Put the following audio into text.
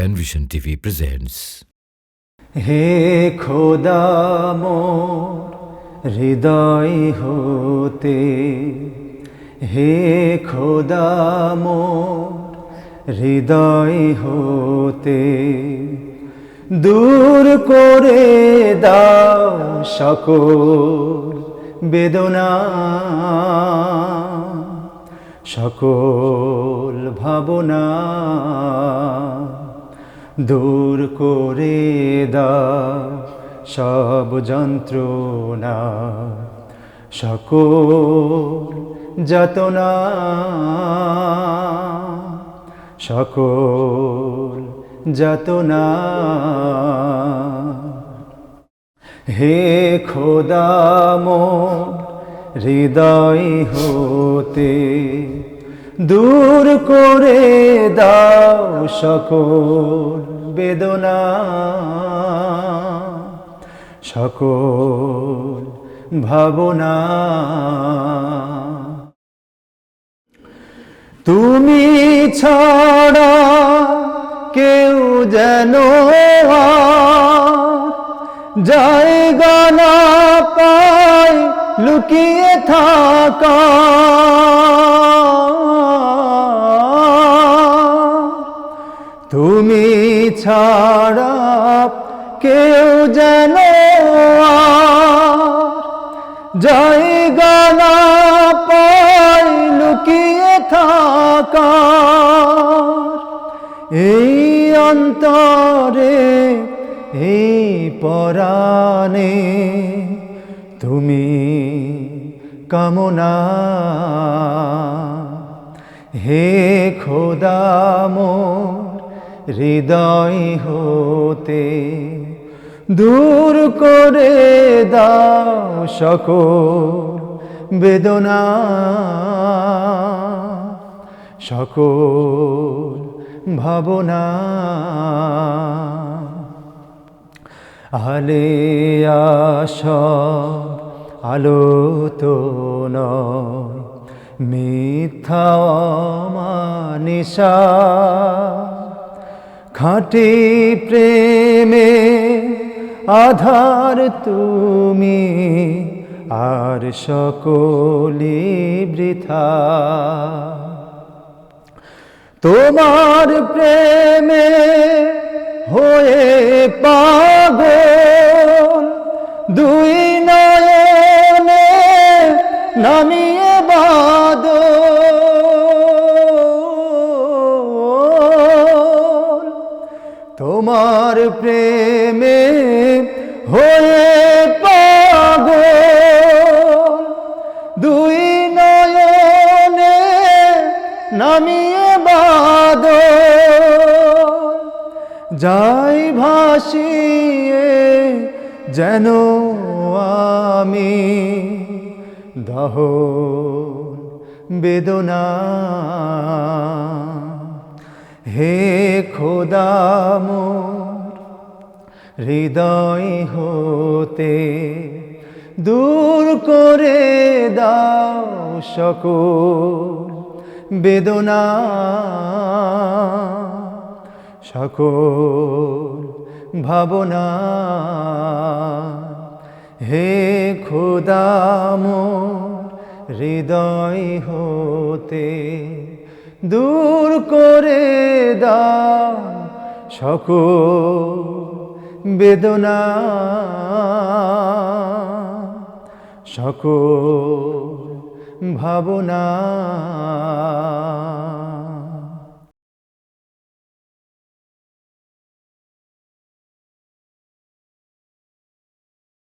Penvision TV presents. হে খোদা মোর, হৃদয় হতে। হে খোদা মোর, হৃদয় হতে। দূর করে দাও সকল বেদনা। সকল ভাবনা। দূর করে দাও সব যন্ত্রণা। সকল যাতনা সকল যাতনা। হে খোদাম হৃদয় হতে দূর করে দাও সকল বেদনা। সকল ভাবনা। তুমি ছাড়া কেউ যেন জায়গা না পায় লুকিয়ে থাকা। তুমি ছাড়া কেউ যেন আর জায়গা না পায় লুকিয়ে থাকা এই অন্তরে, এই পরাণে তুমি কামনা। হে খোদা মোর হৃদয় হতে দূর করে দাও সকল বেদনা। সকল ভাবনা। আলে সব আলো তো নয়, মিথ্যা মানিসা খাঁটি প্রেমে আধার তুমি, আর সকলি বৃথা। তোমার প্রেমে হয়ে পাগল, দুই নয়নে নামিয়ে বাদ তোমার প্রেমে হয়ে পাগল। দুই নয়নে নামিয়ে বাদ যাই ভাসিয়ে যেন আমি দহ বেদনা হে খোদা মোর, হৃদয় হতে দূর করে দাও সকল বেদনা। সকল ভাবনা, হে খোদা মোর, হৃদয় হতে দূর করে দাও সকল বেদনা। সকল ভাবনা।